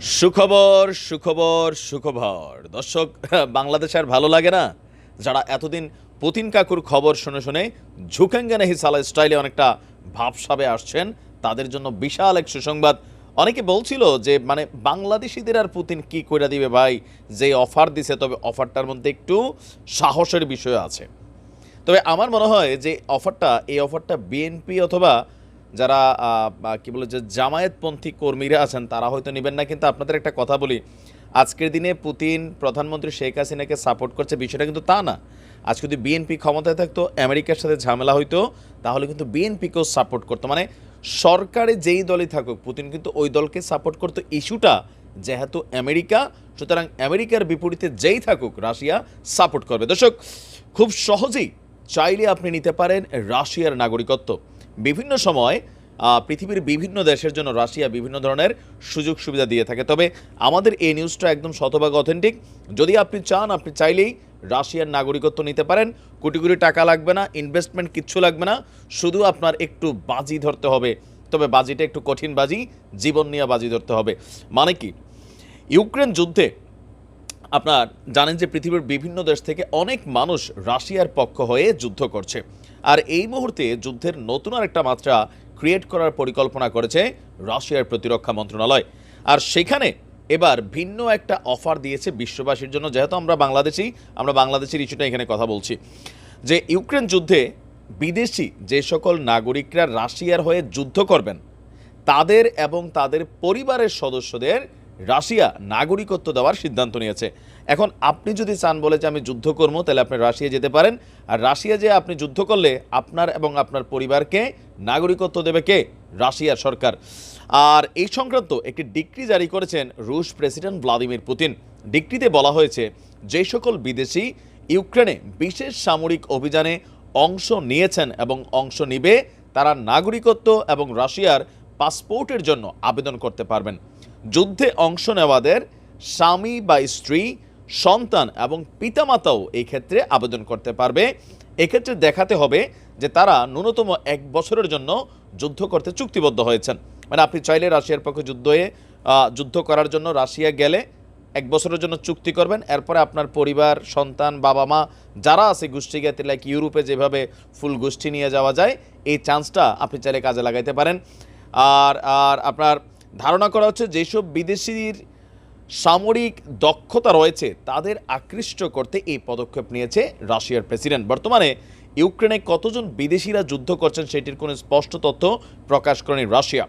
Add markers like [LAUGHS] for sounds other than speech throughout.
সুখবর সুখবর সুখবর। দর্শক, [LAUGHS] বাংলাদেশ আর ভালো লাগে না? যারা এতদিন পুতিন কাকুর খবর শুনে শুনে ঝুঁকেঙ্গে নেহি সালা স্টাইলে অনেকটা ভাবসাবে আসছেন, তাদের জন্য বিশাল এক সুসংবাদ। অনেকে বলছিল যে মানে বাংলাদেশিদের আর পুতিন কি করে দিবে ভাই? যে অফার দিছে, তবে অফারটার মধ্যে একটু সাহসের বিষয় আছে। তবে আমার মনে হয় যে, অফারটা, এই অফারটা বিএনপি অথবা যারা কি বলে যে জামায়াতপন্থী কর্মীরা আছেন, তারা হয়তো নেবেন না। কিন্তু আপনাদের একটা কথা বলি, আজকের দিনে পুতিন, প্রধানমন্ত্রী শেখ হাসিনাকে সাপোর্ট করছে বিষয়টা কিন্তু তা না। আজকে যদি বিএনপি ক্ষমতায় থাকতো, আমেরিকার সাথে ঝামেলা হইতো, তাহলে কিন্তু বিএনপিকেও সাপোর্ট করতো। মানে সরকারে যেই দলই থাকুক, পুতিন কিন্তু ওই দলকে সাপোর্ট করতো। ইস্যুটা যেহেতু আমেরিকা, সুতরাং আমেরিকার বিপরীতে যেই থাকুক, রাশিয়া সাপোর্ট করবে। দর্শক, খুব সহজেই চাইলে আপনি নিতে পারেন রাশিয়ার নাগরিকত্ব। বিভিন্ন সময় পৃথিবীর বিভিন্ন দেশের জন্য রাশিয়া বিভিন্ন ধরনের সুযোগ সুবিধা দিয়ে থাকে। তবে আমাদের এই নিউজটা একদম শতভাগ অথেন্টিক যদি আপনি চান, আপনি চাইলেই রাশিয়ার নাগরিকত্ব নিতে পারেন। কোটি কোটি টাকা লাগবে না ইনভেস্টমেন্ট কিচ্ছু লাগবে না। শুধু আপনার একটু বাজি ধরতে হবে। তবে বাজিটা একটু কঠিন বাজি, জীবন নিয়ে বাজি ধরতে হবে। মানে কি? ইউক্রেন যুদ্ধে আপনার জানেন যে পৃথিবীর বিভিন্ন দেশ থেকে অনেক মানুষ রাশিয়ার পক্ষ হয়ে যুদ্ধ করছে। আর এই মুহূর্তে যুদ্ধের নতুন আরেকটা মাত্রা ক্রিয়েট করার পরিকল্পনা করেছে রাশিয়ার প্রতিরক্ষা মন্ত্রণালয়। আর সেখানে এবার ভিন্ন একটা অফার দিয়েছে বিশ্ববাসীর জন্য, যেহেতু আমরা বাংলাদেশি, আমরা বাংলাদেশের ইস্যুটা এখানে কথা বলছি। যে ইউক্রেন যুদ্ধে বিদেশি যে সকল নাগরিকরা রাশিয়ার হয়ে যুদ্ধ করবেন, তাদের এবং তাদের পরিবারের সদস্যদের রাশিয়া নাগরিকত্ব দেওয়ার সিদ্ধান্ত নিয়েছে। এখন আপনি যদি চান বলে যে আমি যুদ্ধ করব, তাহলে আপনি রাশিয়া যেতে পারেন। আর রাশিয়া যে আপনি যুদ্ধ করলে আপনার এবং আপনার পরিবারকে নাগরিকত্ব দেবে কে? রাশিয়ার সরকার। আর এই সংক্রান্ত একটি ডিক্রি জারি করেছেন রুশ প্রেসিডেন্ট ভ্লাদিমির পুতিন। ডিক্রিতে বলা হয়েছে, যে সকল বিদেশি ইউক্রেনে বিশেষ সামরিক অভিযানে অংশ নিয়েছেন এবং অংশ নিবে, তারা নাগরিকত্ব এবং রাশিয়ার পাসপোর্টের জন্য আবেদন করতে পারবেন। যুদ্ধে অংশ নেওয়াদের স্বামী বা স্ত্রী, সন্তান এবং পিতামাতাও এই ক্ষেত্রে আবেদন করতে পারবে। এক্ষেত্রে দেখাতে হবে যে তারা ন্যূনতম এক বছরের জন্য যুদ্ধ করতে চুক্তিবদ্ধ হয়েছেন। মানে আপনি চাইলে রাশিয়ার পক্ষে যুদ্ধ যুদ্ধ করার জন্য রাশিয়া গেলে এক বছরের জন্য চুক্তি করবেন। এরপরে আপনার পরিবার, সন্তান বাবা মা যারা আছে গোষ্ঠীজ্ঞাতি লাইক ইউরোপে যেভাবে ফুল গোষ্ঠী নিয়ে যাওয়া যায়, এই চান্সটা আপনি চাইলে কাজে লাগাইতে পারেন। আর আর আপনার ধারণা করা হচ্ছে যেসব বিদেশির সামরিক দক্ষতা রয়েছে, তাদের আকৃষ্ট করতে এই পদক্ষেপ নিয়েছে রাশিয়ার প্রেসিডেন্ট। বর্তমানে ইউক্রেনে কতজন বিদেশিরা যুদ্ধ করছেন সেটির কোনো স্পষ্ট তথ্য প্রকাশ করেনি রাশিয়া।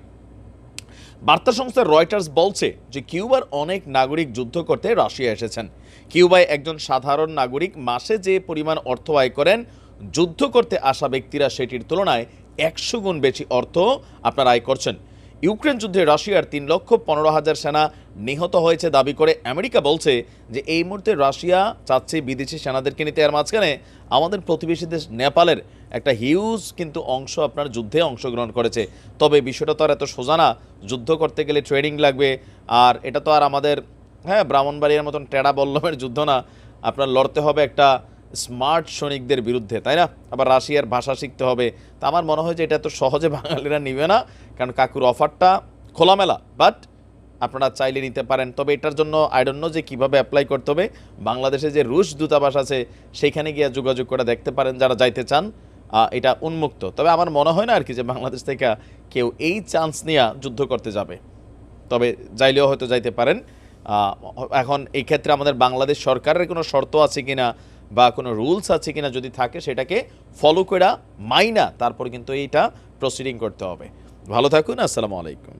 বার্তা সংস্থা রয়টার্স বলছে যে কিউবার অনেক নাগরিক যুদ্ধ করতে রাশিয়া এসেছেন। কিউবায় একজন সাধারণ নাগরিক মাসে যে পরিমাণ অর্থ আয় করেন, যুদ্ধ করতে আসা ব্যক্তিরা সেটির তুলনায় একশো গুণ বেশি অর্থ আপনার আয় করছেন। ইউক্রেন যুদ্ধে রাশিয়ার তিন লক্ষ পনেরো হাজার সেনা নিহত হয়েছে দাবি করে আমেরিকা বলছে যে এই মুহূর্তে রাশিয়া চাচ্ছে বিদেশি সেনাদেরকে নিতে। এর মাঝখানে আমাদের প্রতিবেশী দেশ নেপালের একটা হিউজ কিন্তু অংশ আপনার যুদ্ধে অংশগ্রহণ করেছে। তবে বিষয়টা তো আর এত সোজা না। যুদ্ধ করতে গেলে ট্রেনিং লাগবে। আর এটা তো আর আমাদের হ্যাঁ ব্রাহ্মণবাড়িয়ার মতন টেড়া বল্লমের যুদ্ধ না। আপনার লড়তে হবে একটা স্মার্ট সৈনিকদের বিরুদ্ধে, তাই না? আবার রাশিয়ার ভাষা শিখতে হবে। তা আমার মনে হয় যে এটা তো সহজে বাঙালিরা নিবে না, কারণ কাকুর অফারটা খোলামেলা। বাট আপনারা চাইলে নিতে পারেন। তবে এটার জন্য আইডন্য যে কীভাবে অ্যাপ্লাই করতে হবে। বাংলাদেশে যে রুশ দূতাবাস আছে সেইখানে গিয়ে যোগাযোগ করে দেখতে পারেন যারা যাইতে চান। এটা উন্মুক্ত। তবে আমার মনে হয় না আর কি যে বাংলাদেশ থেকে কেউ এই চান্স নিয়ে যুদ্ধ করতে যাবে। তবে যাইলেও হয়তো যাইতে পারেন। এখন এই ক্ষেত্রে আমাদের বাংলাদেশ সরকারের কোনো শর্ত আছে কিনা বা কোনো রুলস আছে কিনা যদি থাকে, সেটাকে ফলো করা মাইনা তারপর কিন্তু এইটা প্রসিডিং করতে হবে। ভালো থাকুন, আসসালামু আলাইকুম।